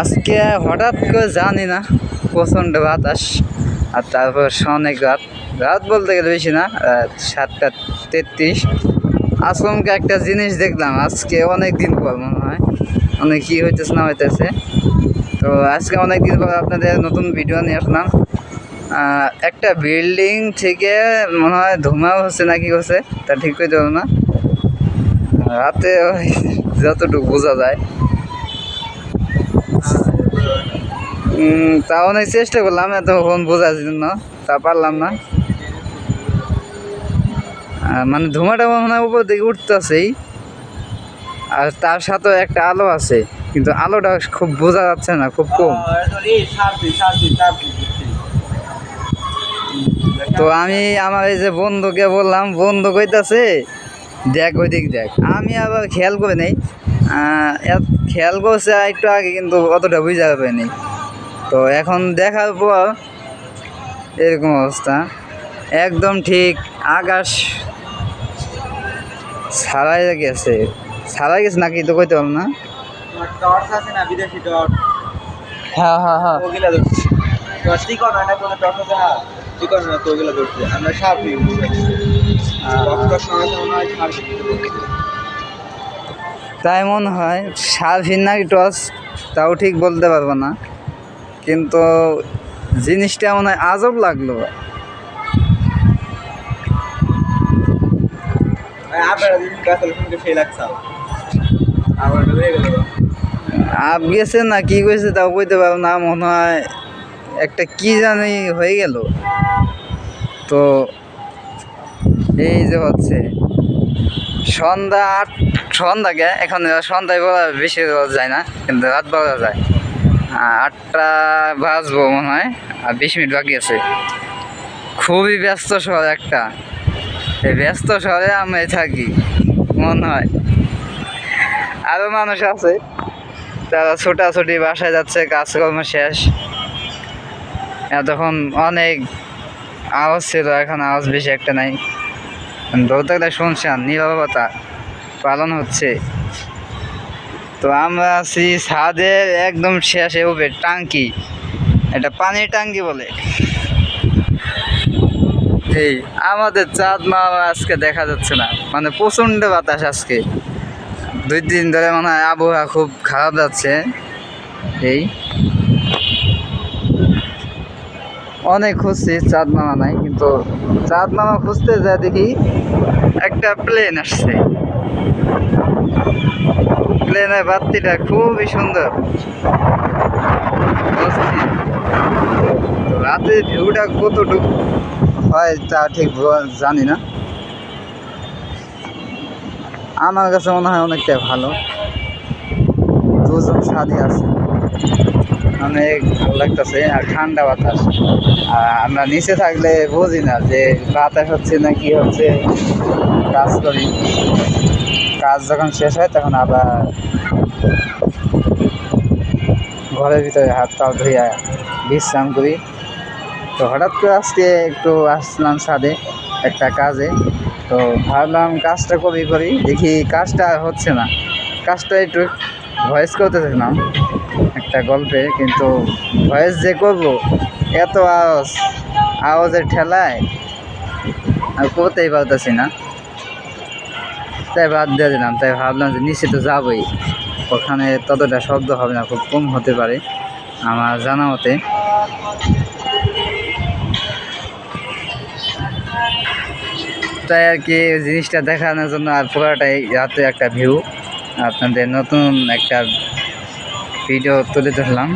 আজকে হঠাৎ করে জানি না, প্রচণ্ড বাতাস, আর তারপর অনেক রাত। রাত বলতে গেলে বেশি না সাতটা তেত্রিশ। আজকে একটা জিনিস দেখলাম, আজকে অনেক দিন পর মনে হয়। অনেক কী হইতেছে না হইতেছে। তো আজকে অনেক দিন পর আপনাদের নতুন ভিডিও নিয়ে আসলাম। একটা বিল্ডিং থেকে মনে হয় ধুমাও হচ্ছে না কি হচ্ছে, তা ঠিক করে দেবো না। রাতে যতটুকু বোঝা যায়। তা অনেক চেষ্টা করলাম, এতক্ষণ বোঝার জন্য, তা পারলাম না। মানে ধুমাটা মনে হয় উপর দিকে উঠতেছেই। আর তার সাথে একটা আলো আছে, কিন্তু আলোটা খুব বোঝা যাচ্ছে না, খুব কম। তো আমি আমার এই যে বন্ধুকে বললাম, বন্ধু কইতাছে দেখ ওই দিক দেখ। আমি আবার খেয়াল করে নেই। খেয়াল করছে একটু আগে কিন্তু অতটা বুঝা পাইনি তো এখন দেখার পর এরকম অবস্থা। একদম ঠিক আকাশ ছাড়াই গেছে। ছাড়াই গেছে নাকি তো কইতে পারলাম না। হ্যাঁ হ্যাঁ হ্যাঁ। তাই মনে হয় স্বাধীন নাকি টস তাও ঠিক বলতে পারব না। কিন্তু জিনিসটা মনে হয় আজব লাগল। আপ গেছে না কি কইছে তাও কইতে পারব না মনে হয় একটা কি জানি হয়ে গেল। তো এই যে হচ্ছে সন্ধ্যা আট, সন্ধ্যাকে? এখন সন্ধ্যায় বলা বেশি যায় না, কিন্তু রাত বলা যায়। আটটা বাজবো মনে হয়, আর বিশ মিনিট বাকি আছে। খুবই ব্যস্ত শহর একটা। এই ব্যস্ত শহরে আমি থাকি, মনে হয়। আরও মানুষ আছে, তারা ছোটাছুটি, বাসায় যাচ্ছে, কাজকর্ম শেষ। তখন অনেক আওয়াজ ছিল, এখন আওয়াজ বেশি একটা নাই। ধরতে গেলে শুনছেন, নিরবতা পালন হচ্ছে। তো আমরা আছি ছাদের একদম শেষে উঠে টাঙ্কি। এটা পানির টাঙ্কি বলে। এই, আমাদের চাঁদ মা আজকে দেখা যাচ্ছে না। মানে প্রচণ্ড বাতাস আজকে। দুই দিন ধরে মনে হয় আবহাওয়া খুব খারাপ যাচ্ছে। এই অনেক খুঁজছি চাঁদ মামা নাই, কিন্তু চাঁদ মামা খুঁজতে যা দেখি একটা প্লেন আসছে। প্লেনের বাত্তিটা খুবই সুন্দর। অস্থির। তো রাতের ভিউটা কতটুকু হয় তা ঠিক জানি না। আমার কাছে মনে হয় অনেকটা ভালো। দুজন সাথী আছে। অনেক ভালো লাগতেছে, আর ঠান্ডা বাতাস। আমরা নিচে থাকলে বুঝি না যে বাতাস হচ্ছে না কি হচ্ছে। কাজ করি। কাজ যখন শেষ হয় তখন আবার ঘরের ভিতরে হাত পা ধুইয়া বিশ্রাম করি। তো হঠাৎ করে আজকে একটু আসলাম ছাদে একটা কাজে। তো ভাবলাম কাজটা কবি করি, দেখি কাজটা হচ্ছে না। কাজটা একটু ভয়েস করতেছিলাম একটা গল্পে, কিন্তু ভয়েস যে করব, এত আওয়াজ, আওয়াজের ঠেলায় আর করতেই পারতেছি না। তাই বাদ দিয়ে দিলাম, তাই ভাবলাম যে নিচে তো যাবই। ওখানে ততটা শব্দ হবে না, খুব কম হতে পারে, আমার জানা মতে। তাই আর কি, জিনিসটা দেখানোর জন্য আর পুরাটাই রাতে একটা ভিউ আপনাদের নতুন একটা ভিডিও তুলে ধরলাম।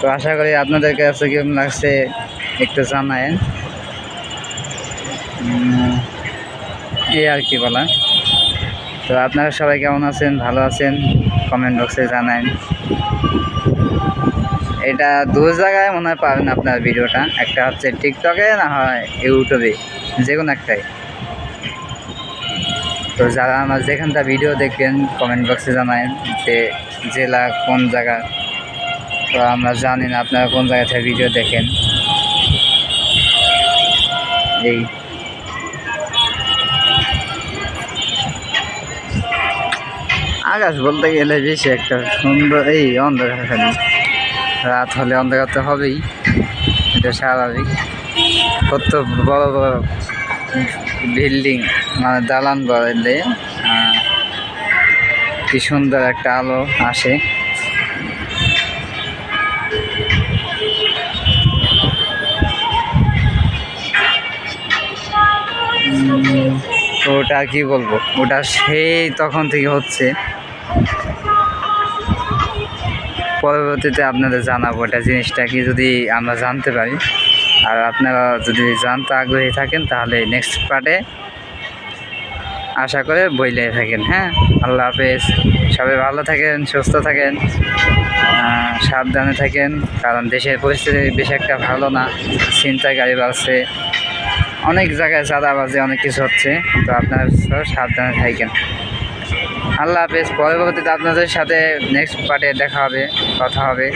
তো আশা করি আপনাদের কাছে কেমন লাগছে একটু জানায়েন। উম, এই আর কি বলা। তো আপনারা সবাই কেমন আছেন ভালো আছেন? কমেন্ট বক্সে জানান এটা দু জায়গায় মনে হয় পাবেন আপনার ভিডিওটা একটা হচ্ছে টিকটকে না হয় ইউটিউবে যে কোনো একটাই। তো যারা আমার যেখানটা ভিডিও দেখবেন কমেন্ট বক্সে জানায় যে জেলা কোন জায়গা। তো আমরা জানি না আপনারা কোন জায়গা থেকে ভিডিও দেখেন। এই। আকাশ বলতে গেলে বেশি একটা সুন্দর, এই অন্ধকার খালি রাত হলে অন্ধকার তো হবেই, এটা স্বাভাবিক। কত বড় বড় বিল্ডিং মানে দালান বলে কি সুন্দর একটা আলো আসে। ওটা কি বলব? ওটা সেই তখন থেকে হচ্ছে। পরবর্তীতে আপনাদের জানাব এটা জিনিসটা কি, যদি আমরা জানতে পারি। আর আপনারা যদি জানতে আগ্রহী থাকেন, তাহলে নেক্সট পার্টে আশা করে বইলে থাকেন হ্যাঁ? আল্লাহ হাফেজ। সবাই ভালো থাকেন, সুস্থ থাকেন সাবধানে থাকেন, কারণ দেশের পরিস্থিতি বেশি একটা ভালো না। ছিনতাইকারী বাড়ছে। অনেক জায়গায় চাঁদাবাজি, অনেক কিছু হচ্ছে। তো আপনারা সব সাবধানে থাকেন। আল্লাহ হাফেজ। পরবর্তীতে আপনাদের সাথে নেক্সট পার্টে দেখা হবে, কথা হবে।